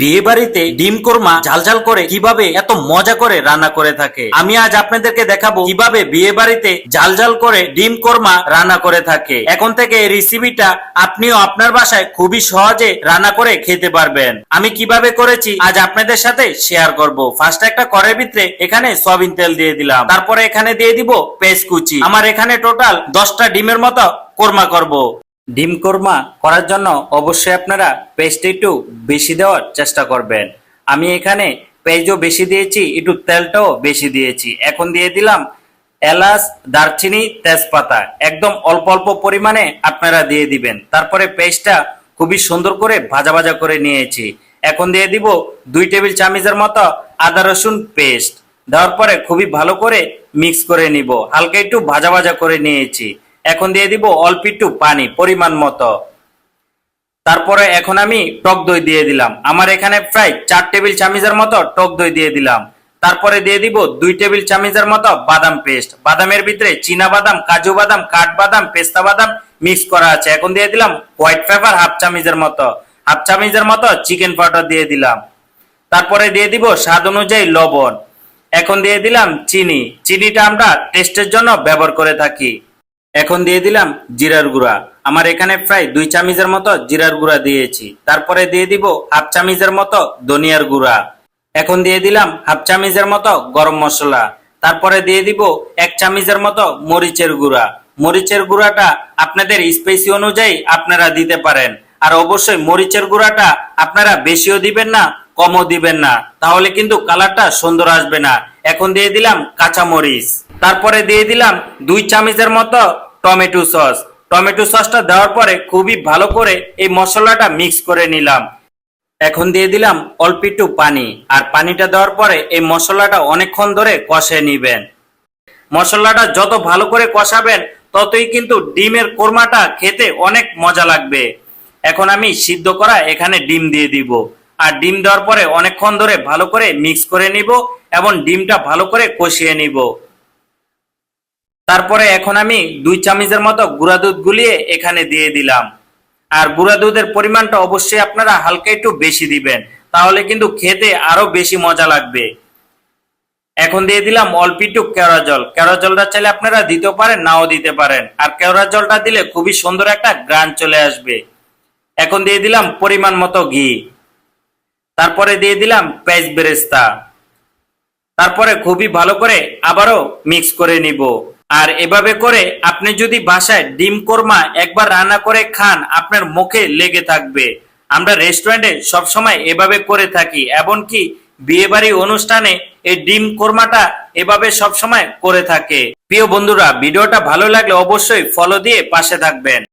বিয়ে বাড়িতে ডিম কোরমা ঝালঝাল করে কীভাবে এত মজা করে রান্না করে থাকে। আমি আজ আপনাদেরকে দেখাবো কীভাবে বিয়ে বাড়িতে ঝালঝাল করে ডিম কোরমা রান্না করে থাকে। এখন থেকে এই রেসিপিটা আপনিও আপনার বাসায় খুবই সহজে রান্না করে খেতে পারবেন। আমি কীভাবে করেছি আজ আপনাদের সাথে শেয়ার করব। ফার্স্ট একটা করের ভিতরে এখানে সয়াবিন তেল দিয়ে দিলাম। তারপরে এখানে দিয়ে দিব পেস্ট কুচি। আমার এখানে টোটাল দশটা ডিমের মতো কোরমা করব। ডিম কোরমা করার জন্য অবশ্যই আপনারা পেস্ট একটু বেশি দেওয়ার চেষ্টা করবেন। আমি এখানে পেঁয়াজও বেশি দিয়েছি, একটু তেলটাও বেশি দিয়েছি। এখন দিয়ে দিলাম এলাচ, দারচিনি, তেজপাতা। একদম অল্প অল্প পরিমাণে আপনারা দিয়ে দিবেন। তারপরে পেস্টটা খুবই সুন্দর করে ভাজা ভাজা করে নিয়েছি। এখন দিয়ে দিব দুই টেবিল চামচের মতো আদা রসুন পেস্ট। দেওয়ার পরে খুবই ভালো করে মিক্স করে নিব। হালকা একটু ভাজা ভাজা করে নিয়েছি। এখন দিয়ে দিব অল্প একটু পানি, পরিমাণ মতো। তারপরে এখন আমি টক দই দিয়ে দিলাম। আমার এখানে প্রায় চার টেবিল চামচের মতো টক দই দিয়ে দিলাম। তারপরে দিয়ে দিব দুই টেবিল চামচের মতো বাদাম পেস্ট। বাদামের ভিতরে চীনা বাদাম, কাজু বাদাম, কাঠ বাদাম, পেস্তা বাদাম মিক্স করা আছে। এখন দিয়ে দিলাম হোয়াইট পেপার হাফ চামচের মতো। হাফ চামচের মতো চিকেন পাউডার দিয়ে দিলাম। তারপরে দিয়ে দিব স্বাদ অনুযায়ী লবণ। এখন দিয়ে দিলাম চিনি। চিনিটা আমরা টেস্টের জন্য ব্যবহার করে থাকি। এখন দিয়ে দিলাম জিরার গুঁড়া। আমার এখানে প্রায় দুই চামচের মতো জিরার গুঁড়া দিয়েছি। তারপরে দিয়ে দিব হাফ চামচের মতো ধনিয়ার গুঁড়া। এখন দিয়ে দিলাম হাফ চামচের মতো গরম মশলা। তারপরে দিয়ে দিব এক চামচের মতো মরিচের গুঁড়া। মরিচের গুঁড়াটা আপনাদের স্পেসি অনুযায়ী আপনারা দিতে পারেন। আর অবশ্যই মরিচের গুঁড়াটা আপনারা বেশিও দিবেন না, কমও দিবেন না। তাহলে কিন্তু কালারটা সুন্দর আসবে না। এখন দিয়ে দিলাম কাঁচা মরিচ তারপরে দিয়ে দিলাম দুই চামচের মতো টমেটো সস। টমেটো সসটা দেওয়ার পরে খুবই ভালো করে এই মশলাটা মিক্স করে নিলাম। এখন দিয়ে দিলাম অল্প একটু পানি, আর পানিটা দেওয়ার পরে এই মশলাটা অনেকক্ষণ ধরে কষে নিবেন। মশলাটা যত ভালো করে কষাবেন, ততই কিন্তু ডিমের কোরমাটা খেতে অনেক মজা লাগবে। এখন আমি সিদ্ধ করা এখানে ডিম দিয়ে দিব, আর ডিম দেওয়ার পরে অনেকক্ষণ ধরে ভালো করে মিক্স করে নিব এবং ডিমটা ভালো করে কষিয়ে নিব। তারপরে এখন আমি দুই চামচের মতো গুঁড়া দুধ গুলিয়ে এখানে দিয়ে দিলাম। আর গুঁড়া দুধের পরিমাণটা অবশ্যই আপনারা হালকা একটু বেশি দিবেন, তাহলে কিন্তু খেতে আরও বেশি মজা লাগবে। এখন দিয়ে দিলাম অল্প একটু কেওড়া জল। কেওড়া জলটা চাইলে আপনারা দিতে পারেন, নাও দিতে পারেন। আর কেওড়া জলটা দিলে খুবই সুন্দর একটা গ্রান চলে আসবে। এখন দিয়ে দিলাম পরিমাণ মতো ঘি। তারপরে দিয়ে দিলাম পেঁয়াজ বেরেস্তা। তারপরে খুবই ভালো করে আবারও মিক্স করে নিব। আর এভাবে করে আপনি যদি বাসায় ডিম কোরমা একবার রান্না করে খান, আপনার মুখে লেগে থাকবে। আমরা রেস্টুরেন্টে সবসময় এভাবে করে থাকি, এমনকি বিয়ে বাড়ি অনুষ্ঠানে এই ডিম কোরমাটা এভাবে সবসময় করে থাকে। প্রিয় বন্ধুরা, ভিডিওটা ভালো লাগলে অবশ্যই ফলো দিয়ে পাশে থাকবেন।